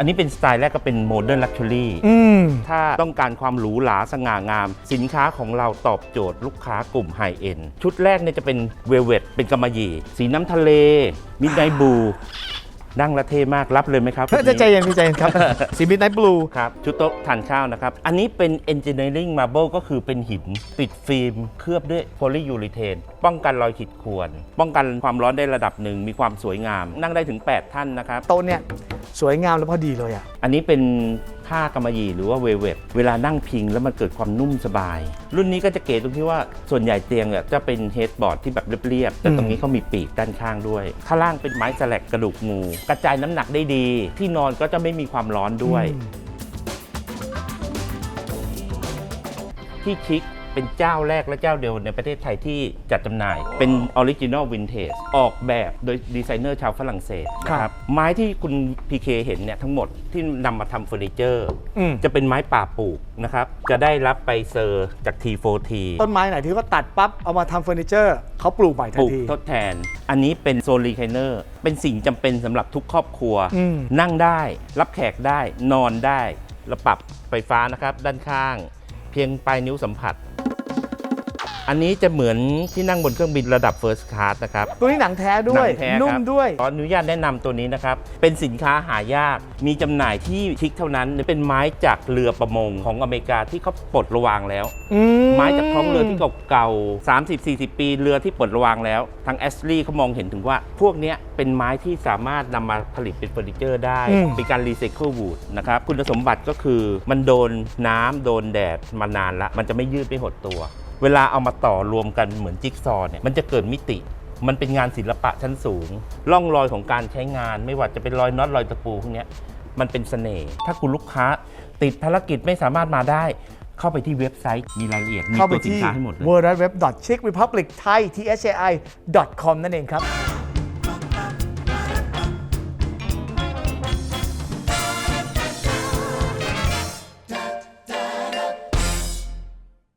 อันนี้เป็นสไตล์แรกก็เป็นโมเดิร์นลักชัวรี่อืม ถ้าต้องการความหรูหราสง่างาม สินค้าของเราตอบโจทย์ลูกค้ากลุ่มไฮเอ็นชุดแรกเนี่ยจะเป็นเวลเวตเป็นกำมะหยี่ สีน้ำทะเลมิดไนบูนั่งและเท่มากรับเลยไหมครับเฮ้ยใจเย็นพี่ใจเย็นครับสีมิดไนท์บลูครับชุดโต๊ะทานข้าวนะครับ อันนี้เป็น engineering marble ก็คือเป็นหิน ติดฟิล์ม เคลือบด้วยโพลียูริเทน ป้องกันรอยขีดข่วน ป้องกันความร้อนได้ระดับหนึ่งมีความสวยงาม นั่งได้ถึง 8 ท่านนะครับ โต๊ะเนี่ย สวยงามแล้วพอดีเลยอะ อันนี้เป็นผ้ากำมะหยี่หรือว่าเวลเวตเวลานั่งพิงแล้วมันเกิดความนุ่มสบาย รุ่นนี้ก็จะเก๋ตรงที่ว่าส่วนใหญ่เตียงเนี่ยจะเป็นเฮดบอร์ดที่แบบเรียบๆแต่อืมตรงนี้เขามีปีกด้านข้างด้วย ข้างล่างเป็นไม้สแลกกระดูกงู กระจายน้ำหนักได้ดี ที่นอนก็จะไม่มีความร้อนด้วยอืมที่ชิค เป็นเจ้าแรกและเจ้าเดียวในประเทศไทยที่จัดจำหน่าย เป็นออริจินอลวินเทจออกแบบโดยดีไซเนอร์ชาวฝรั่งเศสนะคครัรับบไม้ที่คุณพีเคเห็นเนี่ยทั้งหมดที่นำมาทำเฟอร์นิเจอร์ อืม จะเป็นไม้ป่าปลูกนะครับ จะได้รับไปเซอร์จาก T4T ต้นไม้ไหนที่เขาตัดปั๊บเอามาทำเฟอร์นิเจอร์เขาปลูกใหม่ทัปนลูกที ทดแทน อันนี้เป็นโซลีไคเนอร์ เป็นสิ่งจำเป็นสำหรับทุกครอบครัว อืม นั่งได้ รับแขกได้ นอนได้ระปรับไฟฟ้านะครับ ด้านข้าง เพียงปลายนิ้วสัมผัส อันนี้จะเหมือนที่นั่งบนเครื่องบินระดับ First Class นะครับ ตัวนี้หนังแท้ด้วย หนังแท้ครับ นุ่มด้วย ขออนุญาตแนะนำตัวนี้นะครับ เป็นสินค้าหายาก มีจำหน่ายที่ชิคเท่านั้น เป็นไม้จากเรือประมงของอเมริกาที่เขาปลดระวางแล้ว อืไม้จากท้องเรือที่เก่าๆ 30-40 ปีเรือที่ปลดระวางแล้ว ทางแอสลี่เขามองเห็นถึงว่า พวกเนี้ยเป็นไม้ที่สามารถนำมาผลิตเป็นเฟอร์นิเจอร์ได้ อืม เป็นการรีไซเคิลวูดนะครับ คุณสมบัติก็คือมันโดนน้ำโดนแดดมานานละ มันจะไม่ยืดไม่หดตัว เวลาเอามาต่อรวมกันเหมือนจิ๊กซอว์เนี่ยมันจะเกิดมิติ มันเป็นงานศิลปะชั้นสูง ร่องรอยของการใช้งาน ไม่ว่าจะเป็นรอยน็อตรอยตะปูพวกเนี้ยมันเป็นเสน่ห์ถ้าคุณลูกค้าติดภารกิจไม่สามารถมาได้ เข้าไปที่เว็บไซต์มีรายละเอียดมีเข้าไปตัวสินที่ ค้าให้หมดเลย www.czechrepublicthai.com นั่นเองครับ